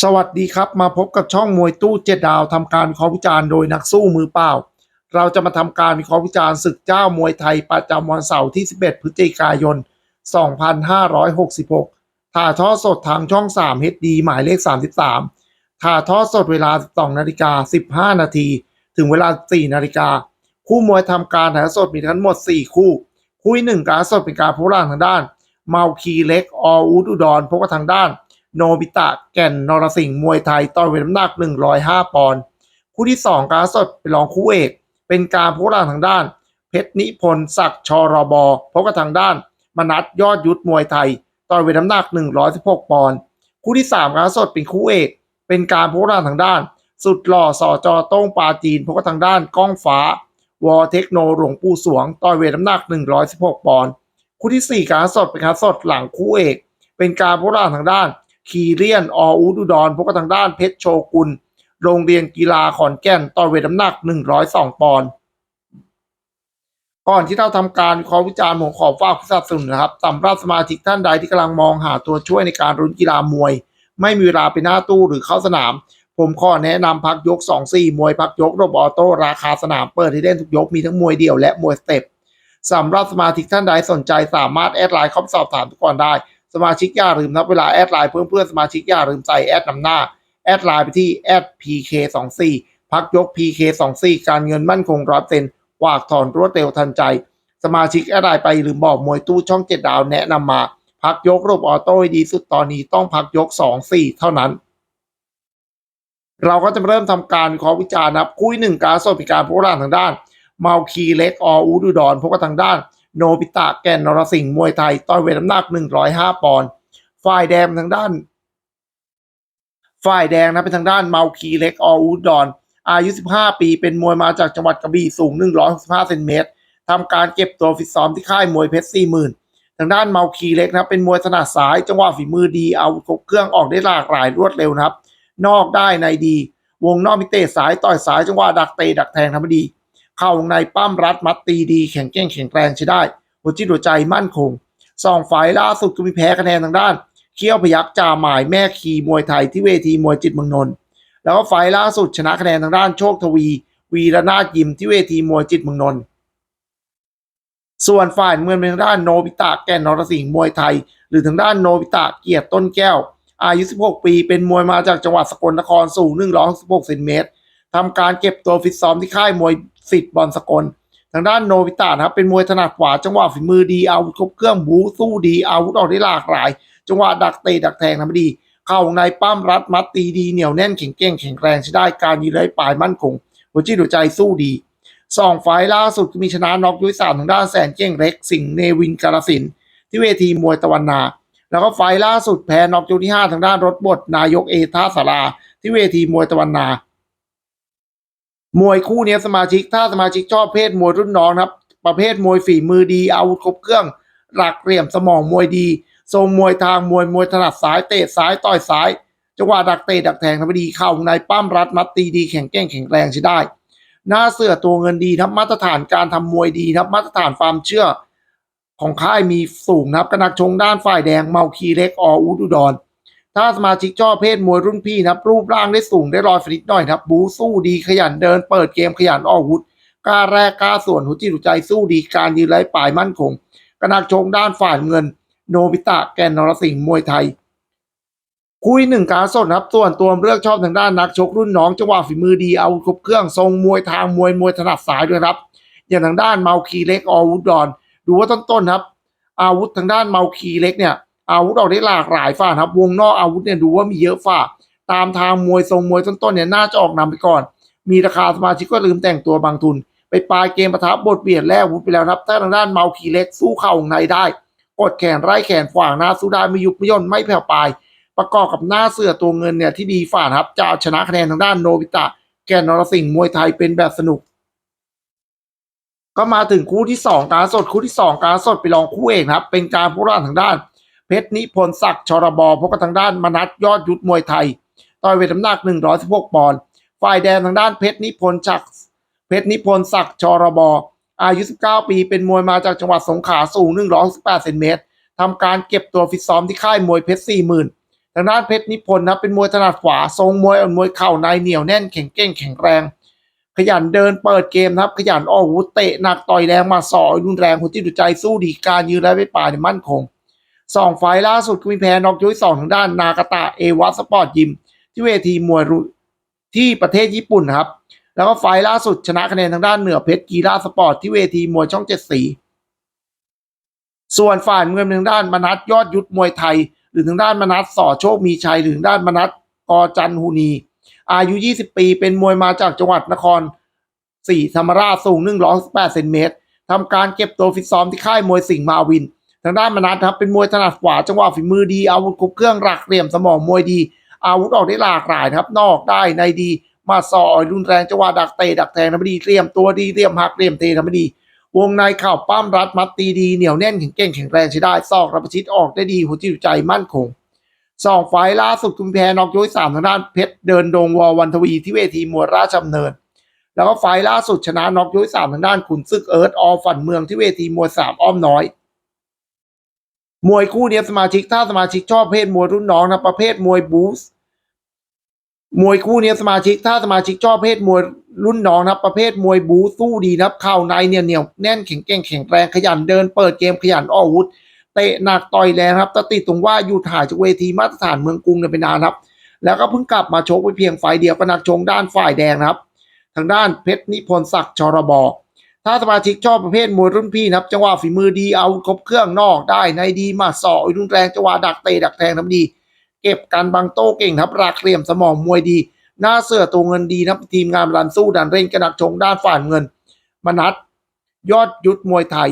สวัสดีครับ มาพบกับช่องมวยตู้เจ็ดดาวทำการวิเคราะห์วิจารณ์โดยนักสู้มือเปล่า เราจะมาทำการวิเคราะห์วิจารณ์ศึกเจ้ามวยไทยประจำวันเสาร์ที่ 11 พฤศจิกายน 2566 ถ่ายทอดสดทางช่อง 3 HD หมายเลข 33 ถ่ายทอดสดเวลา 12 นาฬิกา 15 นาที ถึงเวลา 4 นาฬิกา คู่มวยทำการถ่ายทอดสดมีทั้งหมด 4 คู่ คู่ที่หนึ่งการสดเป็นการพูดล่างทางด้าน เมาคีเล็ก ออูดอุดรพบกับทางด้าน โนบิตะแก่นนรสิงห์มวยไทยต่อยเวทน้ำหนัก 105 ปอนด์คู่ที่ 2 การสดเป็นรองคู่เอก เป็นการพูดล่าทางด้าน เพชรนิพนธ์ศักดิ์ชรบพบกับทางด้าน มนัทยอดยุทธมวยไทยต่อยเวทน้ำหนัก 116 ปอนด์คู่ที่ 3 การสดเป็นคู่เอก เป็นการพูดล่าทางด้าน สุดหล่อสอจอต้งปาจีนพบกับทางด้านก้องฟ้าวอเทคโนหลวงปู่สวงต่อยเวทน้ำหนัก 116 ปอนด์คู่ที่ 4 การสดเป็นการสดหลังคู่เอก เป็นการพูดล่าทางด้าน คีเรียนออูดุดรพบกับทางด้านเพชรโชกุล โรงเรียนกีฬาขอนแก่นต่อเวทน้ำหนัก 102 ปอนด์ก่อนที่เราทำการวิเคราะห์วิจารณ์ผมขอฝากผู้สนับสนุนนะครับสำหรับสมาชิกท่านใดที่กำลังมองหาตัวช่วยในการรุนกีฬามวย ไม่มีเวลาไปหน้าตู้หรือเข้าสนาม ผมขอแนะนำพักยก 2-4 มวยพักยกระบบออโต้ราคาสนามเปิดให้เล่นทุกยกมีทั้งมวยเดี่ยวและมวยสเต็ปสำหรับสมาชิกท่านใดสนใจสามารถแอดไลน์เข้าสอบถามทุกก่อนได้ สมาชิกอย่าลืมนับเวลาแอดไลน์เพื่อนเพื่อนสมาชิกอย่าลืมใส่แอดนำหน้า แอดไลน์ไปที่แอด PK24 พักยก PK24 การเงินมั่นคงร้อยเซ็นวากถอนรวดเร็วทันใจ สมาชิกแอดไลน์ไปลืมบอกมวยตู้ช่องเจ็ดดาวแนะนำมา พักยกระบออโต้ดีสุดตอนนี้ต้องพักยก 2 4 เท่านั้น เราก็จะเริ่มทำการวิเคราะห์วิจารณ์นะครับคู่ที่หนึ่งการสดพิการผู้ร่างทางด้าน เมาคีเล็กออูดูดอนพบกับทางด้าน โนบิตะแก่นนรสิงห์มวยไทย ต่อยเวทน้ำหนัก 105 ปอนด์ฝ่ายแดงทางด้าน ฝ่ายแดงนะเป็นทางด้านเมาคีเล็กออูดอน อายุ 15 ปี เป็นมวยมาจากจังหวัดกระบี่สูง 165เซนติเมตรทำการเก็บตัวฟิตซ้อมที่ค่ายมวยเพชร 40,000 ทางด้านเมาคีเล็กนะเป็นมวยถนัดซ้าย จังหวะฝีมือดี เอาครบเครื่องออกได้หลากหลายรวดเร็วนะครับ นอกได้ในดี วงนอกมิเตะสายต่อยสายจังหวะดักเตะดักแทงทำดี เข้าวงในปั้มรัดมัดตีดีแข็งแกร่งแข็งแรงใช้ได้ หัวจิตหัวใจมั่นคงสองฝ่ายล่าสุดก็มีแพ้คะแนนทางด้านเขี้ยวพยักจ่าหมายแม่คีมวยไทยที่เวทีมวยจิตเมืองนนท์แล้วก็ไฟล์ล่าสุดชนะคะแนนทางด้านโชคทวี วีระนาถยิมที่เวทีมวยจิตเมืองนนท์ส่วนฝ่ายเมืองเป็นทางด้านโนบิตะแก่นนรสิงห์มวยไทย หรือทางด้านโนบิตะเกียรติต้นแก้ว อายุ 16 ปีเป็นมวยมาจากจังหวัดสกลนครสูง116เซนติเมตรทำการเก็บตัวฟิตซ้อมที่ค่ายมวย สิทธิ์บอลสกล ทางด้านโนบิตะนะครับเป็นมวยถนัดขวาจังหวะฝีมือดีอาวุธครบเครื่องบูสู้ดีอาวุธออกได้หลากหลาย จังหวะดักเตะดักแทงทำได้ดี เข้าในปั้มรัดมัดตีดีเหนียวแน่นแข็งแกร่งแข็งแรงใช้ได้การยืนเลยปลายมั่นคงหัวจิตหัวใจสู้ดีสองไฟล์ล่าสุดมีชนะน็อกยุ้ยสามทางด้านแสนเก้งเล็ก สิงห์เนวินกาลสิน ที่เวทีมวยตะวันนา แล้วก็ไฟล์ล่าสุดแพ้น็อกยกที่ห้าทางด้านรถบดนายกเอท่าสาราที่เวทีมวยตะวันนา มวยคู่นี้สมาชิกถ้าสมาชิกชอบเพศมวยรุ่นน้องครับ ประเภทมวยฝีมือดีอาวุธครบเครื่อง หลักเหลี่ยมสมองมวยดี ทรงมวยทางมวยมวยถนัดซ้ายเตะซ้ายต่อยซ้ายจังหวะดักเตะดักแทงทำได้ดีเข้างในปั้มรัดมัดตีดีแข็งแกร่งแข็งแรงใช้ได้ หน้าเสือตัวเงินดีครับมาตรฐานการทำมวยดีครับมาตรฐานความเชื่อของค่ายมีสูงนะครับกระนักชงด้านฝ่ายแดงเมาคีเล็กออูดุดอน ถ้าสมาชิกชอบเพศมวยรุ่นพี่นะครับ รูปร่างได้สูงได้รอยฟริตหน่อยนะครับ บูสู้ดีขยันเดิน เปิดเกมขยันออกอาวุธกล้าแรกกล้าส่วนหัวจิตหัวใจสู้ดีการยืนไร้ปลายมั่นคงกระนักชงด้านฝ่ายเงิน โนบิตะแกนนรสิงห์มวยไทย คุยหนึ่งการสดนครับ ส่วนตัวเลือกชอบทางด้านนักชกรุ่นน้องจังหวะฝีมือดีเอาครบเครื่องทรงมวยทางมวยมวยถนัดสายด้วยครับ อย่างทางด้านเมาคีเล็กอวุธดอนดูว่าต้นๆครับ อาวุธทางด้านเมาคีเล็กเนี่ย อาวุธออกได้หลากหลายฝ่าครับ วงนอกอาวุธเนี่ยดูว่ามีเยอะฝ่า ตามทางมวยทรงมวยต้นๆเนี่ยน่าจะออกนำไปก่อน มีราคาสมาชิกก็ลืมแต่งตัวบางทุน ไปปลายเกมประทับบทเบียดแลกอาวุธไปแล้วครับถ้าทางด้านเมาคีเล็กสู้เข่าของในได้ กดแขนไร้แขนขวางหน้าสู้ได้ไม่ยุบไม่ย่นไม่แผ่วปลาย ประกอบกับหน้าเสือตัวเงินเนี่ยที่ดีฝ่าครับจะเอาชนะคะแนนทางด้านโนบิตะ แกนนรสิงห์มวยไทยเป็นแบบสนุกก็มาถึงคู่ที่สองการสดคู่ที่สองการสดไปลองคู่เอกนะครับ เป็นการพูดร่างทางด้าน เพชรนิพนธ์ศักดิ์ชรบพบกับทางด้านมนัทยอดยุทธมวยไทย ต่อยเวทน้ำหนัก 116 ปอนด์ฝ่ายแดงทางด้านเพชรนิพนธ์ศักดิ์เพชรนิพนธ์ศักดิ์ชรบอายุ 19 ปี เป็นมวยมาจากจังหวัดสงขลาสูง 168เซนติเมตรทำการเก็บตัวฟิตซ้อมที่ค่ายมวยเพชร 40,000 ทางด้านเพชรนิพนธ์นะเป็นมวยถนัดขวาทรงมวยอ่อนมวยเข่าในเหนียวแน่นแข็งเก้งแข็งแรง ขยันเดินเปิดเกมนะครับ ขยันออกอาวุธเตะหนักต่อยแรงมาสอยรุนแรงหัวจิตหัวใจสู้ดีการยืนและไม่ป่าในยมั่นคง สองไฟล์ล่าสุดก็มีแพ้นอกยกที่สองทางด้านนากาตะเอวะสปอร์ตยิม ที่เวทีมวยรุที่ประเทศญี่ปุ่นครับ แล้วก็ไฟล์ล่าสุดชนะคะแนนทางด้านเหนือเพชรกีฬาสปอร์ตที่เวทีมวยช่องเจ็ดสีส่วนฝ่ายเมืองทางด้านมนัสยอดยุทธมวยไทย หรือทางด้านมนัสสอโชคมีชัยหรือทางด้านมนัสกอจันฮูนี อายุ 20 ปี เป็นมวยมาจากจังหวัดนครศรีธรรมราชสูง118เซนติเมตรทำการเก็บตัวฟิตซ้อมที่ค่ายมวยสิงห์มาวิน ทางด้านมนัสครับเป็นมวยถนัดขวาจังหวะฝีมือดีอาวุธครบเครื่องหลักเหลี่ยมสมองมวยดี อาวุธออกได้หลากหลายครับ นอกได้ในดีมาซอยรุนแรงจังหวะดักเตะดักแทงทำไม่ดีเตรียมตัวดีเตรียมหักเตรียมเททำไม่ดี วงในเข่าปั้มรัดมัดตีดีเหนียวแน่นแข็งเก่งแข็งแรงใช้ได้ซอกรับประชิดออกได้ดีหัวจิตใจมั่นคงสองไฟล่าสุดคุณแพ้นอกยกที่สามทางด้านเพชรเดินดงวอวันทวีที่เวทีมวยราชดำเนิน แล้วก็ไฟล่าสุดชนะนอกยกที่สามทางด้านขุนศึกเอิร์ธออฝันเมืองที่เวทีมวยสามอ้อมน้อย มวยคู่เนี้ยสมาชิกถ้าสมาชิกชอบเพศมวยรุ่นน้องนะประเภทมวยบูสมวยคู่เนี้ยสมาชิกถ้าสมาชิกชอบเพศมวยรุ่นน้องนะประเภทมวยบูสู้ดีนะครับเข่าในเนี่ยเหนียวแน่นแข็งเก่งแข็งแรงขยันเดินเปิดเกมขยันออกอาวุธเตะหนักต่อยแรงครับแต่ติดตรงว่าอยู่ถ่ายจากเวทีมาตรฐานเมืองกรุงเนี่ยไปนานครับ แล้วก็เพิ่งกลับมาชกไปเพียงไฟล์เดียวก็นักชงด้านฝ่ายแดงนะครับ ทางด้านเพชรนิพนธ์ศักดิ์ชรบ ถ้าสมาชิกชอบประเภทมวยรุ่นพี่นะครับ จังหวะฝีมือดีเอาครบเครื่องนอกได้ในดีมาสอรุนแรงจังหวะดักเตะดักแทงทำดี เก็บการบังโต้เก่งครับรักเหลี่ยมสมองมวยดี หน้าเสือตัวเงินดีนะครับทีมงานรันสู้ดันเร่งกระดักชงด้านฝ่ายเงิน มนัดยอดยุทธมวยไทย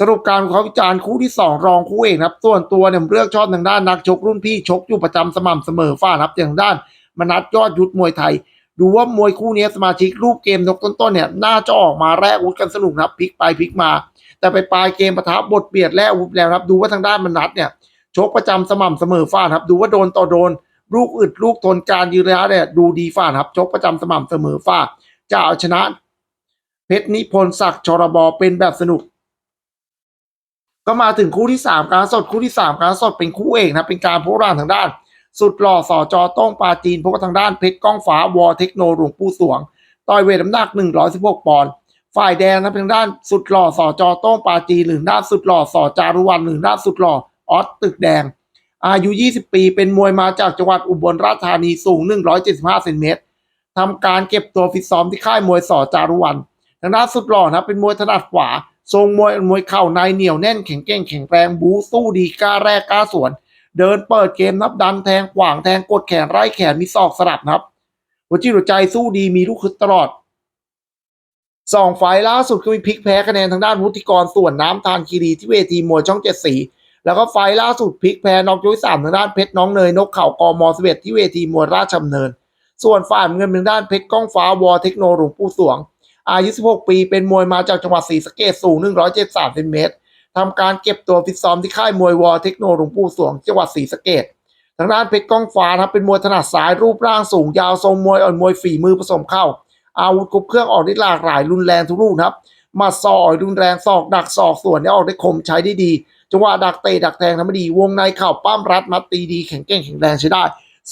สรุปการเคราวิจารณ์คู่ที่สองรองคู่เอกนะครับ ส่วนตัวเนี่ยเลือกชอบทางด้านนักชกรุ่นพี่ชกอยู่ประจำสม่ำเสมอฝ้านะครับอย่างด้าน มนัดยอดยุทธมวยไทย ดูว่ามวยคู่นี้สมาชิกรูปเกมนกต้นๆเนี่ยน่าจะออกมาแรกอาวุธกันสนุกนะครับพลิกไปพลิกมา แต่ไปปลายเกมปะทะบทเบียดแลกอาวุธแล้วครับ ดูว่าทางด้านมนัดเนี่ยชกประจำสม่ำเสมอฝ้าครับ ดูว่าโดนต่อโดน ลูกอึดลูกทนการยืนระยะเนี่ยดูดีฝ่าครับชกประจำสม่ำเสมอฝ่าจะเอาชนะ เพชรนิพนธ์ศักดิ์ชรบเป็นแบบสนุก ก็มาถึงคู่ที่สามการสดคู่ที่สามการสดเป็นคู่เอกนะเป็นการพบร่างทางด้าน สุดหล่อสอจอต้องปาจีนพบกับทางด้านเพชรก้องฟ้าวอเทคโนหลวงปู่สวง ต่อยเวทน้ำหนัก 116 ปอนด์ฝ่ายแดงนะเป็นทางด้านสุดหล่อสอจอต้องปาจีนหรือด้านสุดหล่อสอจารุวันหรือด้านสุดหล่อออสตึกแดง อายุ 20 ปีเป็นมวยมาจากจังหวัดอุบลราชธานีสูง 175เซนติเมตรทำการเก็บตัวฟิตซ้อมที่ค่ายมวยสอจารุวันทางด้านสุดหล่อนะเป็นมวยถนัดขวาทรงมวยมวยเข่าในเหนียวแน่นแข็งเก้งแข็งแรงบูสู้ดีกล้าแรกกล้าสวน เดินเปิดเกมนับดันแทงขวางแทงกดแขนไล่แขนมีศอกสลับนะครับหัวจิตหัวใจสู้ดีมีลูกคึดตลอดสองไฟล์ล่าสุดก็มีพลิกแพ้คะแนนทางด้านวุฒิกรส่วนน้ำทานคีรีที่เวทีมวยช่องเจ็ดสีแล้วก็ไฟล่าสุดพลิกแพ้นอกยกที่สามทางด้านเพชรน้องเนยนกเข่ากอมอสเวที่เวทีมวยราชดำเนิน ส่วนฝ่ายเงินทางด้านเพชรก้องฟ้าวอเทคโนหลวงปู่สวง อายุ 16 ปีเป็นมวยมาจากจังหวัดศรีสะเกษสูง 173เซนติเมตร ทำการเก็บตัวฟิตซ้อมที่ค่ายมวยวอเทคโนหลวงปู่สวงจังหวัดศรีสะเกษทางด้านเพชรก้องฟ้าครับเป็นมวยถนัดซ้ายรูปร่างสูงยาวทรงมวยอ่อนมวยฝีมือผสมเข้า อาวุธครบเครื่องออกได้หลากหลายรุนแรงทุกลูกนครับมาซอยรุนแรงศอกดักศอกส่วนเนี่ยออกได้คมใช้ได้ดีจังหวะดักเตะดักแทงทำได้ดีวงในเข่าปั้มรัดมัดตีดีแข็งเก่งแข็งแรงใช้ได้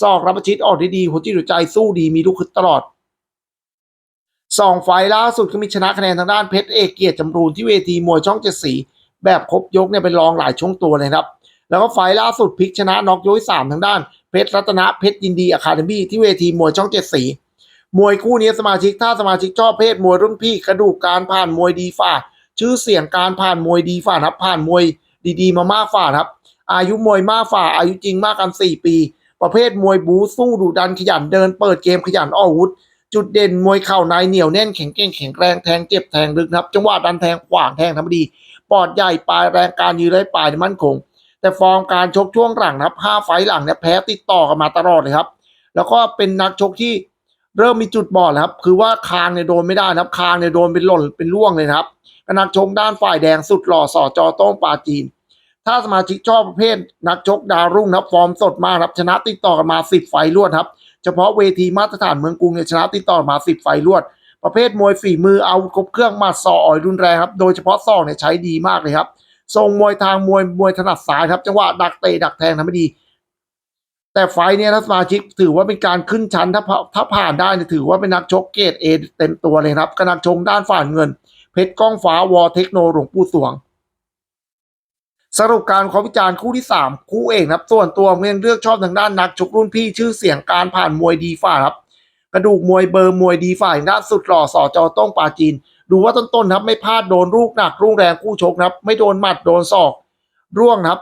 ศอกรับประชิดออกได้ดีหัวจิตหัวใจสู้ดีมีลูกคึดตลอดสองไฟล์ล่าสุดก็มีชนะคะแนนทางด้านเพชรเอกเกียรติจำรูนที่เวทีมวยช่องเจ็ดสี แบบครบยกเนี่ยเป็นรองหลายช่วงตัวเลยครับ แล้วก็ไฟล์ล่าสุดพลิกชนะน็อกยกที่สามทางด้านเพชรรัตนะเพชรยินดีอะคาเดมี่ที่เวทีมวยช่องเจ็ดสีมวยคู่นี้สมาชิกถ้าสมาชิกชอบเพศมวยรุ่นพี่กระดูกการผ่านมวยดีฝ่า ชื่อเสียงการผ่านมวยดีฝ่านะครับ ผ่านมวยดีๆ มามากฝ่าครับ อายุมวยมากฝ่า อายุจริงมากกันสี่ปี ประเภทมวยบูสู้ดุดันขยันเดินเปิดเกมขยันออกอาวุธ จุดเด่นมวยเข่าในเหนียวแน่นแข็งเก่งแข็งแรงแทงเจ็บแทงลึกครับ จังหวะดันแทงขวางแทงทำดี ปอดใหญ่ปลายแรงการยืนไร้ปลายมั่นคง แต่ฟอร์มการชกช่วงหลังนะครับห้าไฟหลังเนี่ยแพ้ติดต่อกันมาตลอดเลยครับ แล้วก็เป็นนักชกที่เริ่มมีจุดบอดแล้วครับ คือว่าคางเนี่ยโดนไม่ได้นะครับ คางเนี่ยโดนเป็นหล่นเป็นร่วงเลยนะครับนักชกด้านฝ่ายแดงสุดหล่อสอจอโต้งปาจีน ถ้าสมาชิกชอบประเภท นักชกดาวรุ่งนะครับฟอร์มสดมากครับชนะติดต่อกันมาสิบไฟรวดครับ เฉพาะเวทีมาตรฐานเมืองกรุงเนี่ยชนะติดต่อมาสิบไฟรวด ประเภทมวยฝีมือเอาครบเครื่องมาสออ่อยรุนแรงครับ โดยเฉพาะศอกเนี่ยใช้ดีมากเลยครับ ทรงมวยทางมวยมวยถนัดซ้ายครับ จังหวะดักเตะดักแทงทำไม่ดี แต่ไฟเนี่ยถ้าสมาชิกถือว่าเป็นการขึ้นชั้นถ้าผ่าถ้าผ่านได้เนี่ยถือว่าเป็นนักชกเกรดเอเต็มตัวเลยครับกนักชงด้านฝ่านเงิน เพชรก้องฟ้าวอเทคโนหลวงปู่สวงสรุปการขอวิจารณ์คู่ที่ 3 คู่เอกนะครับส่วนตัวผมยังเลือกชอบทางด้านนักชกรุ่นพี่ชื่อเสียงการผ่านมวยดีฝ่าครับ กระดูกมวยเบอร์มวยดีฝ่ายด้านสุดหล่อสอจอต้องปาจีน ดูว่าต้นๆครับไม่พลาดโดนลูกหนักรุ่งแรงคู่ชกครับ ไม่โดนหมัดโดนศอก ร่วงครับ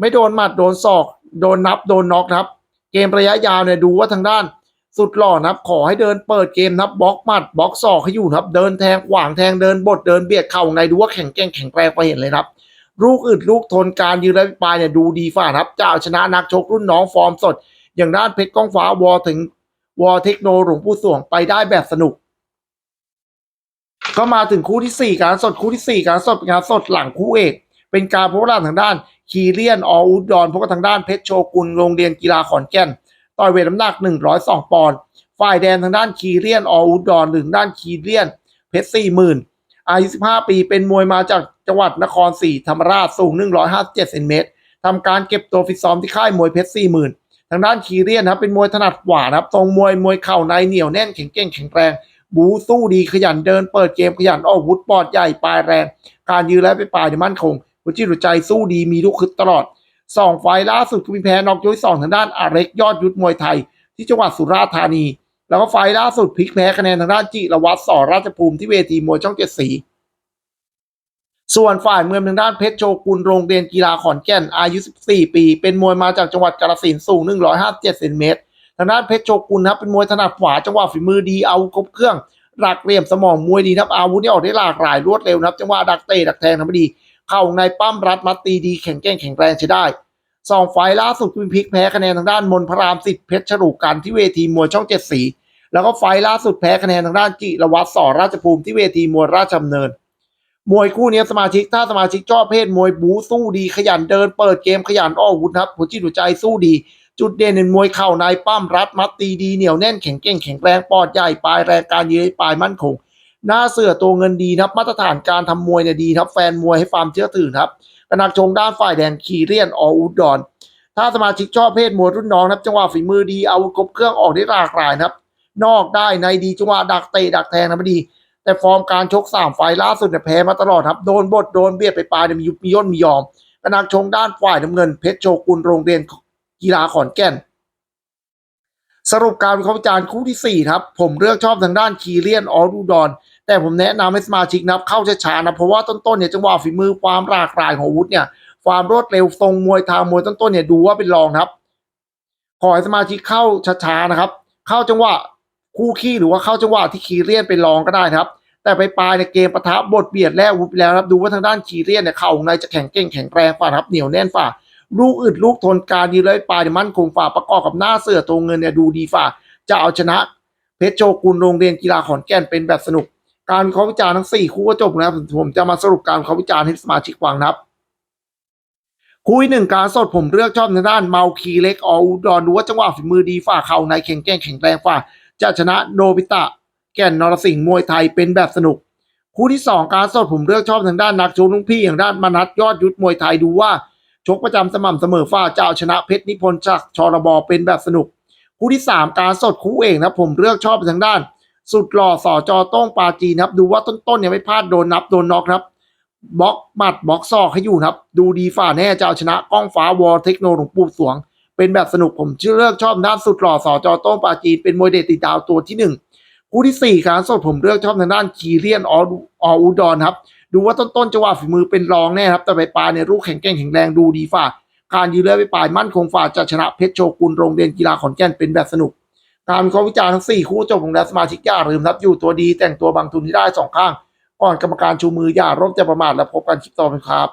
ไม่โดนหมัดโดนศอก โดนนับโดนน็อกครับ เกมระยะยาวเนี่ยดูว่าทางด้านสุดหล่อนะครับ ขอให้เดินเปิดเกมนะครับบล็อกหมัดบล็อกศอกให้อยู่นครับ เดินแทงขวางแทงเดินบดเดินเบียดเข่าไงดูว่าแข็งแกร่งแข็งแรงไปเห็นเลยครับลูกอึดลูกทนการยืนและปลายเนี่ยดูดีฝ่าครับจะเอาชนะนักชกรุ่นน้องฟอร์มสด อย่างด้านเพชรก้องฟ้าวอถึง วอลเทคโนหลวงปู่สวงไปได้แบบสนุก ก็มาถึงคู่ที่สี่การสดคู่ที่สี่การสดเป็นการสดหลังคู่เอก เป็นการพบกันทางด้านคีเลียนออุดรพบกันทางด้านเพชรโชกุลโรงเรียนกีฬาขอนแก่นต่อยเวทน้ำหนัก 102 ปอนด์ฝ่ายแดนทางด้านคีเลียนออุดรหรือด้านคีเลียน เพชร40,000อายุ 15 ปีเป็นมวยมาจากจังหวัดนครศรีธรรมราชสูง 157เซนเมตรทำการเก็บตัวฟิตซ้อมที่ค่ายมวยเพชร40,000 ทางด้านคีเลียนนะครับเป็นมวยถนัดขวานะครับตรงมวยมวยเข่าในเหนียวแน่นแข็งเก่งแข็งแรง บูสู้ดีขยันเดินเปิดเกมขยันออกวุธปอดใหญ่ปลายแรง การยืนและไปปลายมั่นคงหัวจิตหัวใจสู้ดีมีลูกคึดตลอดสองไฟล่าสุดก็มีแพ้นอกยกสองทางด้านอาเร็กยอดยุทธมวยไทย ที่จังหวัดสุราษฎร์ธานี แล้วก็ไฟล์ล่าสุดพลิกแพ้คะแนนทางด้านจิรวัตรสอราชภูมิที่เวทีมวยช่องเจ็ดสี ส่วนฝ่ายเมืองทางด้านเพชรโชกุลโรงเรียนกีฬาขอนแก่นอายุ 14 ปี เป็นมวยมาจากจังหวัดกาฬสินธุ์สูง 157เซนเมตรทางด้านเพชรโชกุลนะครับเป็นมวยถนัดขวาจังหวะฝีมือดีเอาครบเครื่องหลักเหลี่ยมสมองมวยดีนะครับอาวุธนี่ออกได้หลากหลายรวดเร็วนะครับจังหวะดักเตะดักแทงทำได้ดี เข้าในปั้มรัดมัดตีดีแข็งแกร่งแข็งแรงใช้ได้สองไฟล์ล่าสุดคุณพิกแพ้คะแนนทางด้านมนพรามสิทธิ์เพชรฉลูกกันที่เวทีมวยช่องเจ็ดสี แล้วก็ไฟล์ล่าสุดแพ้คะแนนทางด้านจิรวัตรสอราชภูมิที่เวทีมวยราชดำเนิน มวยคู่นี้สมาชิกถ้าสมาชิกชอบเพศมวยบูสู้ดีขยันเดินเปิดเกมขยันออกอวุธครับหัวจิตหัวใจสู้ดี จุดเด่นในมวยเข่าในปั้มรัดมัดตีดีเหนียวแน่นแข็งเก่งแข็งแรงปอดใหญ่ปลายแรงการยืนปลายมั่นคง หน้าเสือตัวเงินดีครับมาตรฐานการทำมวยเนี่ยดีครับแฟนมวยให้ความเชื่อถือครับกนักชงด้านฝ่ายแดนคีเรียนออุดรถ้าสมาชิกชอบเพศมวยรุ่นน้องนะครับจังหวะฝีมือดีเอาครบเครื่องออกได้หลากหลายนะครับ นอกได้ในดีจังหวะดักเตะดักแทงนะไม่ดี แต่ฟอร์มการชกสามไฟล์ล่าสุดเนี่ยแพ้มาตลอดครับ โดนบดโดนเบียดไปปลายเนี่ยมียุบมีย่นมียอมกนักชงด้านฝ่ายน้ำเงินเพชรโชกุลโรงเรียนกีฬาขอนแก่น สรุปการวิเคราะห์วิจารณ์คู่ที่สี่ครับ ผมเลือกชอบทางด้านคีเลียนออรูดอน แต่ผมแนะนำให้สมาชิกนะครับเข้าช้าๆนะเพราะว่าต้นๆเนี่ยจังหวะฝีมือความหลากหลายของวุธเนี่ยความรวดเร็วทรงมวยทางมวยต้นๆเนี่ยดูว่าเป็นรองครับ ขอให้สมาชิกเข้าช้าๆนะครับ เข้าจังหวะ คู่ขี้หรือว่าเข้าจังหวะที่คีเลียนเป็นรองก็ได้ครับ แต่ไปปลายในเกมปะทะบทเบียดแลกวุธไปแล้วครับดูว่าทางด้านคีเลียนเนี่ยเข่าในจะแข็งเก่งแข็งแรงฝ่าครับเหนียวแน่นฝ่าลูกอึดลูกทนการยืนเลยปลายมั่นคงฝ่าประกอบกับหน้าเสือตัวเงินเนี่ยดูดีฝ่าจะเอาชนะเพชรโชกุลโรงเรียนกีฬาขอนแก่นเป็นแบบสนุก การเคราวิจารณ์ทั้งสี่คู่ก็จบแล้วผมจะมาสรุปการเคราวิจารณ์ให้สมาชิกฟังนะครับคู่หนึ่งการสดผมเลือกชอบในด้านเมาคีเล็กอออุดรดูว่าจังหวะฝีมือดีฝ่าเข่าในแข็งแกร่งแข็งแรงฝ่า จะชนะโนบิตะ แก่นนรสิงห์มวยไทยเป็นแบบสนุก คู่ที่สองการสดผมเลือกชอบทางด้านนักชกลุงพี่อย่างด้านมนัทยอดยุทธมวยไทยดูว่า ชกประจำสม่ำเสมอฝ่าจะเอาชนะเพชรนิพนธ์จากชรบเป็นแบบสนุก คู่ที่สามการสดคู่เอกนะผมเลือกชอบทางด้าน สุดหล่อสอจอต้งปาจีนครับ ดูว่าต้นๆเนี่ยไม่พลาดโดนนับโดนน็อกครับบล็อกหมัดบล็อกซอกให้อยู่ครับ ดูดีฝ่าแน่จะเอาชนะก้องฟ้าวอลเทคโนหลวงปู่สวง เป็นแบบสนุกผมชื่อเลือกชอบด้านสุดหล่อสอจอโต้งปาจีนเป็นมวยเดติดดาวตัวที่หนึ่งคู่ที่สี่การสดผมเลือกชอบทางด้านคีเลียนอออุดรครับดูว่าต้นๆจังหวะฝีมือเป็นรองแน่ครับแต่ไปปลายเนี่ยรูปแข็งแกร่งแข็งแรงดูดีฝ่าการยืนเลือไปปลายมั่นคงฝ่าจะชนะเพชรโชกุลโรงเรียนกีฬาขอนแก่นเป็นแบบสนุกการวิเคราะห์วิจารณ์ทั้ง 4 คู่จบลงแล้วสมาชิกอย่าลืมครับอยู่ตัวดีแต่งตัวบางทุนที่ได้สองข้าง ก่อนกรรมการชูมืออย่ารบจะประมาทและพบกันคลิปต่อไปครับ